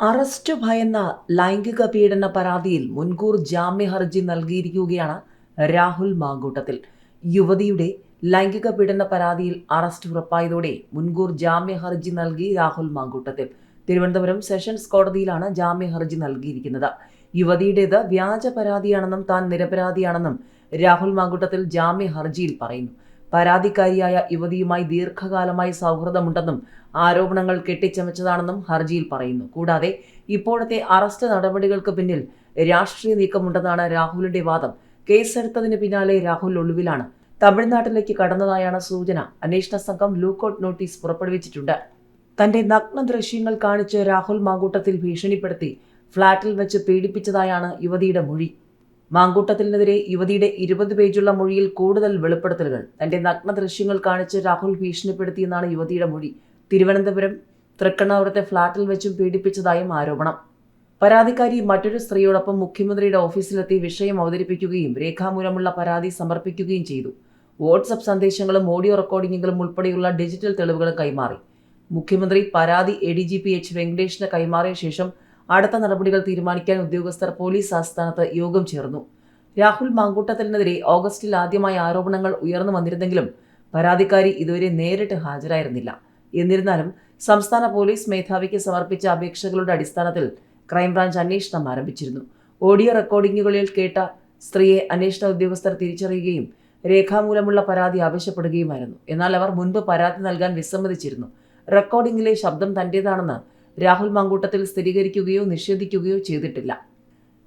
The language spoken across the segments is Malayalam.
അറസ്റ്റ് ഭയന്ന ലൈംഗിക പീഡന പരാതിയിൽ മുൻകൂർ ജാമ്യ ഹർജി നൽകിയിരിക്കുകയാണ് രാഹുൽ മാങ്കൂട്ടത്തിൽ. യുവതിയുടെ ലൈംഗിക പീഡന പരാതിയിൽ അറസ്റ്റ് ഉറപ്പായതോടെ മുൻകൂർ ജാമ്യ ഹർജി നൽകി രാഹുൽ മാങ്കൂട്ടത്തിൽ. തിരുവനന്തപുരം സെഷൻസ് കോടതിയിലാണ് ജാമ്യ ഹർജി നൽകിയിരിക്കുന്നത്. യുവതിയുടേത് വ്യാജ പരാതിയാണെന്നും താൻ നിരപരാധിയാണെന്നും രാഹുൽ മാങ്കൂട്ടത്തിൽ ജാമ്യ ഹർജിയിൽ പറയുന്നു. പരാതിക്കാരിയായ യുവതിയുമായി ദീർഘകാലമായി സൗഹൃദമുണ്ടെന്നും ആരോപണങ്ങൾ കെട്ടിച്ചമച്ചതാണെന്നും ഹർജിയിൽ പറയുന്നു. കൂടാതെ ഇപ്പോഴത്തെ അറസ്റ്റ് നടപടികൾക്ക് പിന്നിൽ രാഷ്ട്രീയ നീക്കമുണ്ടെന്നാണ് രാഹുലിന്റെ വാദം. കേസെടുത്തതിന് പിന്നാലെ രാഹുൽ ഒളിവിലാണ്. തമിഴ്നാട്ടിലേക്ക് കടന്നതായാണ് സൂചന. അന്വേഷണ സംഘം ലൂക്കൌട്ട് നോട്ടീസ് പുറപ്പെടുവിച്ചിട്ടുണ്ട്. തന്റെ നഗ്ന ദൃശ്യങ്ങൾ കാണിച്ച് രാഹുൽ മാങ്കൂട്ടത്തിൽ ഭീഷണിപ്പെടുത്തി. ഫ്ളാറ്റിൽ വെച്ച് പീഡിപ്പിച്ചതായാണ് യുവതിയുടെ മൊഴി. മാങ്കൂട്ടത്തിനെതിരെ യുവതിയുടെ ഇരുപത് പേജുള്ള മൊഴിയിൽ കൂടുതൽ വെളിപ്പെടുത്തലുകൾ. തന്റെ നഗ്ന ദൃശ്യങ്ങൾ കാണിച്ച് രാഹുൽ ഭീഷണിപ്പെടുത്തിയെന്നാണ് യുവതിയുടെ മൊഴി. തിരുവനന്തപുരം തൃക്കണ്ണാപുരത്തെ ഫ്ളാറ്റിൽ വെച്ചും പീഡിപ്പിച്ചതായും ആരോപണം. പരാതിക്കാരി മറ്റൊരു സ്ത്രീയോടൊപ്പം മുഖ്യമന്ത്രിയുടെ ഓഫീസിലെത്തി വിഷയം അവതരിപ്പിക്കുകയും രേഖാമൂലമുള്ള പരാതി സമർപ്പിക്കുകയും ചെയ്തു. വാട്സപ്പ് സന്ദേശങ്ങളും ഓഡിയോ റെക്കോർഡിങ്ങുകളും ഉൾപ്പെടെയുള്ള ഡിജിറ്റൽ തെളിവുകളും കൈമാറി. മുഖ്യമന്ത്രി പരാതി A D G P H വെങ്കടേഷിന് കൈമാറിയ ശേഷം അടുത്ത നടപടികൾ തീരുമാനിക്കാൻ ഉദ്യോഗസ്ഥർ പോലീസ് ആസ്ഥാനത്ത് യോഗം ചേർന്നു. രാഹുൽ മാങ്കൂട്ടത്തിനെതിരെ ഓഗസ്റ്റിൽ ആദ്യമായി ആരോപണങ്ങൾ ഉയർന്നു വന്നിരുന്നെങ്കിലും പരാതിക്കാരി ഇതുവരെ നേരിട്ട് ഹാജരായിരുന്നില്ല. എന്നിരുന്നാലും സംസ്ഥാന പോലീസ് മേധാവിക്ക് സമർപ്പിച്ച അപേക്ഷകളുടെ അടിസ്ഥാനത്തിൽ ക്രൈംബ്രാഞ്ച് അന്വേഷണം ആരംഭിച്ചിരുന്നു. ഓഡിയോ റെക്കോർഡിംഗുകളിൽ കേട്ട സ്ത്രീയെ അന്വേഷണ ഉദ്യോഗസ്ഥർ തിരിച്ചറിയുകയും രേഖാമൂലമുള്ള പരാതി ആവശ്യപ്പെടുകയുമായിരുന്നു. എന്നാൽ അവർ മുൻപ് പരാതി നൽകാൻ വിസമ്മതിച്ചിരുന്നു. റെക്കോർഡിംഗിലെ ശബ്ദം തന്റേതാണെന്ന് രാഹുൽ മാങ്കൂട്ടത്തിൽ സ്ഥിരീകരിക്കുകയോ നിഷേധിക്കുകയോ ചെയ്തിട്ടില്ല.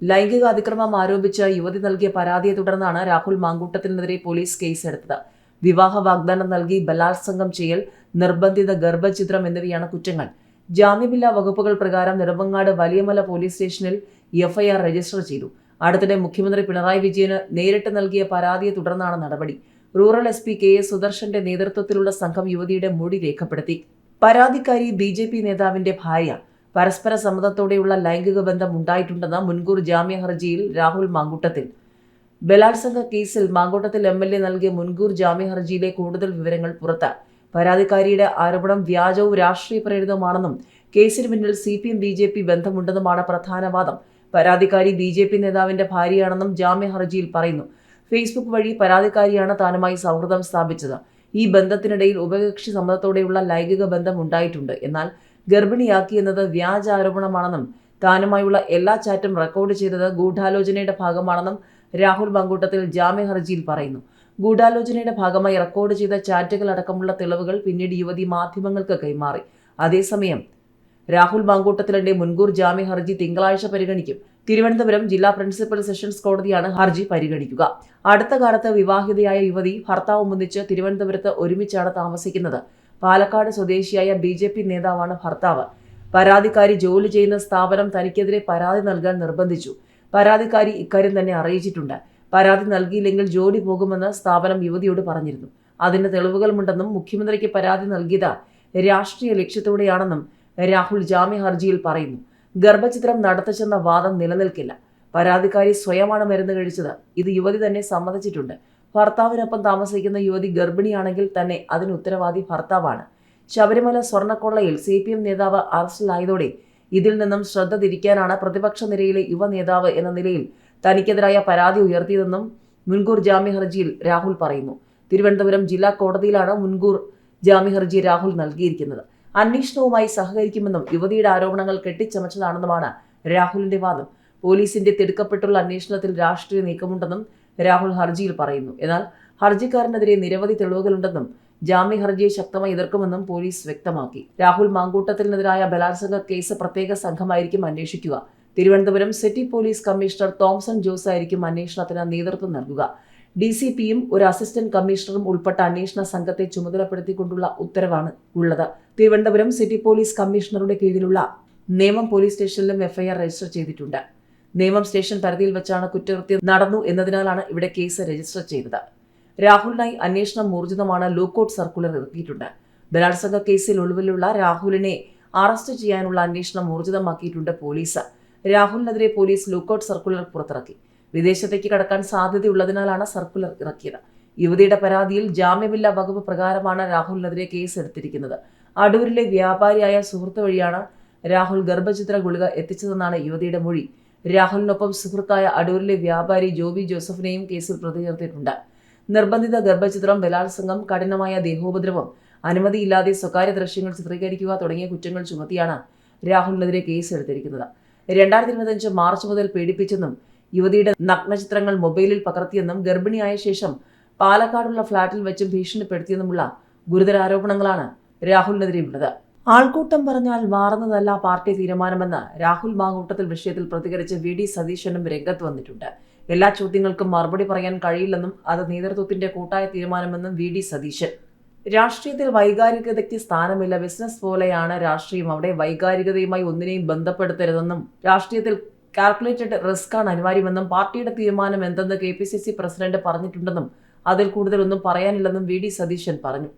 ലൈംഗിക അതിക്രമം ആരോപിച്ച് യുവതി നൽകിയ പരാതിയെ തുടർന്നാണ് രാഹുൽ മാങ്കൂട്ടത്തിനെതിരെ പോലീസ് കേസെടുത്തത്. വിവാഹ വാഗ്ദാനം നൽകി ബലാത്സംഗം ചെയ്യൽ നിർബന്ധിത ഗർഭചിത്രം എന്നിവയാണ് കുറ്റങ്ങൾ. ജാമ്യമില്ലാ വകുപ്പുകൾ പ്രകാരം നെടുമങ്ങാട് വലിയമല പോലീസ് സ്റ്റേഷനിൽ എഫ്ഐആർ രജിസ്റ്റർ ചെയ്തു. അടുത്തിടെ മുഖ്യമന്ത്രി പിണറായി വിജയന് നേരിട്ട് നൽകിയ പരാതിയെ തുടർന്നാണ് നടപടി. Rural S P K S സുദർശന്റെ നേതൃത്വത്തിലുള്ള സംഘം യുവതിയുടെ മൊഴി രേഖപ്പെടുത്തി. പരാതിക്കാരി ബി ജെ പി നേതാവിന്റെ ഭാര്യ പരസ്പര സമ്മതത്തോടെയുള്ള ലൈംഗിക ബന്ധം ഉണ്ടായിട്ടുണ്ടെന്ന മുൻകൂർ ജാമ്യ ഹർജിയിൽ രാഹുൽ മാങ്കൂട്ടത്തിൽ. ബലാത്സംഗ കേസിൽ മാങ്കൂട്ടത്തിൽ എം എൽ എ നൽകിയ മുൻകൂർ ജാമ്യ ഹർജിയിലെ കൂടുതൽ വിവരങ്ങൾ പുറത്ത്. പരാതിക്കാരിയുടെ ആരോപണം വ്യാജവും രാഷ്ട്രീയ പ്രേരിതമാണെന്നും കേസിന് പിന്നിൽ C P M B J P ബന്ധമുണ്ടെന്നുമാണ് പ്രധാന വാദം പരാതിക്കാരി ബി ജെ പി നേതാവിന്റെ ഭാര്യയാണെന്നും ജാമ്യ ഹർജിയിൽ പറയുന്നു. ഫേസ്ബുക്ക് വഴി പരാതിക്കാരിയാണ് താനുമായി സൗഹൃദം സ്ഥാപിച്ചത്. ഈ ബന്ധത്തിനിടയിൽ ഉഭയകക്ഷി സമ്മതത്തോടെയുള്ള ലൈംഗിക ബന്ധം ഉണ്ടായിട്ടുണ്ട്. എന്നാൽ ഗർഭിണിയാക്കിയെന്നത് വ്യാജ ആരോപണമാണെന്നും താനുമായുള്ള എല്ലാ ചാറ്റും റെക്കോർഡ് ചെയ്തത് ഗൂഢാലോചനയുടെ ഭാഗമാണെന്നും രാഹുൽ മങ്കൂട്ടത്തിൽ ജാമ്യ ഹർജിയിൽ പറയുന്നു. ഗൂഢാലോചനയുടെ ഭാഗമായി റെക്കോർഡ് ചെയ്ത ചാറ്റുകൾ അടക്കമുള്ള തെളിവുകൾ പിന്നീട് യുവതി മാധ്യമങ്ങൾക്ക് കൈമാറി. അതേസമയം രാഹുൽ മാങ്കൂട്ടത്തിലിന്റെ മുൻകൂർ ജാമ്യ ഹർജി തിങ്കളാഴ്ച പരിഗണിക്കും. തിരുവനന്തപുരം ജില്ലാ പ്രിൻസിപ്പൽ സെഷൻസ് കോടതിയാണ് ഹർജി പരിഗണിക്കുക. അടുത്ത കാലത്ത് വിവാഹിതയായ യുവതി ഭർത്താവ് ഒന്നിച്ച് തിരുവനന്തപുരത്ത് ഒരുമിച്ചാണ് താമസിക്കുന്നത്. പാലക്കാട് സ്വദേശിയായ ബി ജെ പി നേതാവാണ് ഭർത്താവ്. പരാതിക്കാരി ജോലി ചെയ്യുന്ന സ്ഥാപനം തനിക്കെതിരെ പരാതി നൽകാൻ നിർബന്ധിച്ചു. പരാതിക്കാരി ഇക്കാര്യം തന്നെ അറിയിച്ചിട്ടുണ്ട്. പരാതി നൽകിയില്ലെങ്കിൽ ജോലി പോകുമെന്ന് സ്ഥാപനം യുവതിയോട് പറഞ്ഞിരുന്നു. അതിന് തെളിവുകളുമുണ്ടെന്നും മുഖ്യമന്ത്രിക്ക് പരാതി നൽകിയത് രാഷ്ട്രീയ ലക്ഷ്യത്തോടെയാണെന്നും രാഹുൽ ജാമ്യ ഹർജിയിൽ പറയുന്നു ഗർഭചിത്രം നടത്തിച്ചെന്ന വാദം നിലനിൽക്കില്ല. പരാതിക്കാരി സ്വയമാണ് മരുന്ന് കഴിച്ചത്. ഇത് യുവതി തന്നെ സമ്മതിച്ചിട്ടുണ്ട്. ഭർത്താവിനൊപ്പം താമസിക്കുന്ന യുവതി ഗർഭിണിയാണെങ്കിൽ തന്നെ അതിന് ഉത്തരവാദി ഭർത്താവാണ്. ശബരിമല സ്വർണക്കൊള്ളയിൽ സി പി എം നേതാവ് അറസ്റ്റിലായതോടെ ഇതിൽ നിന്നും ശ്രദ്ധ തിരിക്കാനാണ് പ്രതിപക്ഷ നിരയിലെ യുവ നേതാവ് എന്ന നിലയിൽ തനിക്കെതിരായ പരാതി ഉയർത്തിയതെന്നും മുൻകൂർ ജാമ്യ ഹർജിയിൽ രാഹുൽ പറയുന്നു. തിരുവനന്തപുരം ജില്ലാ കോടതിയിലാണ് മുൻകൂർ ജാമ്യ ഹർജി രാഹുൽ നൽകിയിരിക്കുന്നത്. അന്വേഷണവുമായി സഹകരിക്കുമെന്നും യുവതിയുടെ ആരോപണങ്ങൾ കെട്ടിച്ചമച്ചതാണെന്നുമാണ് രാഹുലിന്റെ വാദം. പോലീസിന്റെ തിടുക്കപ്പെട്ടുള്ള അന്വേഷണത്തിൽ രാഷ്ട്രീയ നീക്കമുണ്ടെന്നും രാഹുൽ ഹർജിയിൽ പറയുന്നു. എന്നാൽ ഹർജിക്കാരനെതിരെ നിരവധി തെളിവുകളുണ്ടെന്നും ജാമ്യ ഹർജിയെ ശക്തമായി എതിർക്കുമെന്നും പോലീസ് വ്യക്തമാക്കി. രാഹുൽ മാങ്കൂട്ടത്തിനെതിരായ ബലാത്സംഗ കേസ് പ്രത്യേക സംഘമായിരിക്കും അന്വേഷിക്കുക. Thiruvananthapuram city police commissioner Thomson Jose ആയിരിക്കും അന്വേഷണത്തിന് നേതൃത്വം നൽകുക. ഡി സി പിയും ഒരു അസിസ്റ്റന്റ് കമ്മീഷണറും ഉൾപ്പെട്ട അന്വേഷണ സംഘത്തെ ചുമതലപ്പെടുത്തിക്കൊണ്ടുള്ള ഉത്തരവാണ് ഉള്ളത്. തിരുവനന്തപുരം സിറ്റി പോലീസ് കമ്മീഷണറുടെ കീഴിലുള്ള നേമം പോലീസ് സ്റ്റേഷനിലും എഫ്ഐആർ രജിസ്റ്റർ ചെയ്തിട്ടുണ്ട്. നേമം സ്റ്റേഷൻ പരിധിയിൽ വെച്ചാണ് കുറ്റകൃത്യം നടന്നു എന്നതിനാലാണ് ഇവിടെ കേസ് രജിസ്റ്റർ ചെയ്തത്. രാഹുലിനായി അന്വേഷണം ഊർജിതമാണ് ലൂക്കൌട്ട് സർക്കുലർ ഇറക്കിയിട്ടുണ്ട്. ബലാത്സംഗ കേസിൽ ഒളിവിലുള്ള രാഹുലിനെ അറസ്റ്റ് ചെയ്യാനുള്ള അന്വേഷണം ഊർജിതമാക്കിയിട്ടുണ്ട് പോലീസ്. രാഹുലിനെതിരെ പോലീസ് ലുക്കൌട്ട് സർക്കുലർ പുറത്തിറക്കി. വിദേശത്തേക്ക് കടക്കാൻ സാധ്യതയുള്ളതിനാലാണ് സർക്കുലർ ഇറക്കിയത്. യുവതിയുടെ പരാതിയിൽ ജാമ്യമില്ലാ വകുപ്പ് പ്രകാരമാണ് രാഹുലിനെതിരെ കേസ് എടുത്തിരിക്കുന്നത്. അടൂരിലെ വ്യാപാരിയായ സുഹൃത്ത് വഴിയാണ് രാഹുൽ ഗർഭചിത്ര ഗുളിക എത്തിച്ചതെന്നാണ് യുവതിയുടെ മൊഴി. രാഹുലിനൊപ്പം സുഹൃത്തായ അടൂരിലെ വ്യാപാരി ജോബി ജോസഫിനെയും കേസിൽ പ്രതി ചേർത്തിട്ടുണ്ട് നിർബന്ധിത ഗർഭചിത്രം ബലാത്സംഗം കഠിനമായ ദേഹോപദ്രവം അനുമതിയില്ലാതെ സ്വകാര്യ ദൃശ്യങ്ങൾ ചിത്രീകരിക്കുക തുടങ്ങിയ കുറ്റങ്ങൾ ചുമത്തിയാണ് രാഹുലിനെതിരെ കേസ് എടുത്തിരിക്കുന്നത് രണ്ടായിരത്തി ഇരുപത്തിയഞ്ച് മാർച്ച് മുതൽ പീഡിപ്പിച്ചെന്നും യുവതിയുടെ നഗ്നചിത്രങ്ങൾ മൊബൈലിൽ പകർത്തിയെന്നും ഗർഭിണിയായ ശേഷം പാലക്കാടുള്ള ഫ്ളാറ്റിൽ വെച്ചും ഭീഷണിപ്പെടുത്തിയെന്നുമുള്ള ഗുരുതര ആരോപണങ്ങളാണ് രാഹുലിനെതിരെയുള്ളത്. ആൾക്കൂട്ടം പറഞ്ഞാൽ മാറുന്നതല്ല പാർട്ടി തീരുമാനമെന്ന് രാഹുൽ മാങ്കൂട്ടത്തിൽ വിഷയത്തിൽ പ്രതികരിച്ച് വി ഡി സതീശനും രംഗത്ത് വന്നിട്ടുണ്ട്. എല്ലാ ചോദ്യങ്ങൾക്കും മറുപടി പറയാൻ കഴിയില്ലെന്നും അത് നേതൃത്വത്തിന്റെ കൂട്ടായ തീരുമാനമെന്നും വി ഡി സതീശൻ. രാഷ്ട്രീയത്തിൽ വൈകാരികതയ്ക്ക് സ്ഥാനമില്ല. ബിസിനസ് പോലെയാണ് രാഷ്ട്രീയം. അവിടെ വൈകാരികതയുമായി ഒന്നിനെയും ബന്ധപ്പെടുത്തരുതെന്നും രാഷ്ട്രീയത്തിൽ കാൽക്കുലേറ്റഡ് റിസ്ക് ആണ് അനിവാര്യമെന്നും പാർട്ടിയുടെ തീരുമാനം എന്തെന്ന് K P C C president പറഞ്ഞിട്ടുണ്ടെന്നും അതിൽ കൂടുതലൊന്നും പറയാനില്ലെന്നും വി ഡി സതീശൻ പറഞ്ഞു.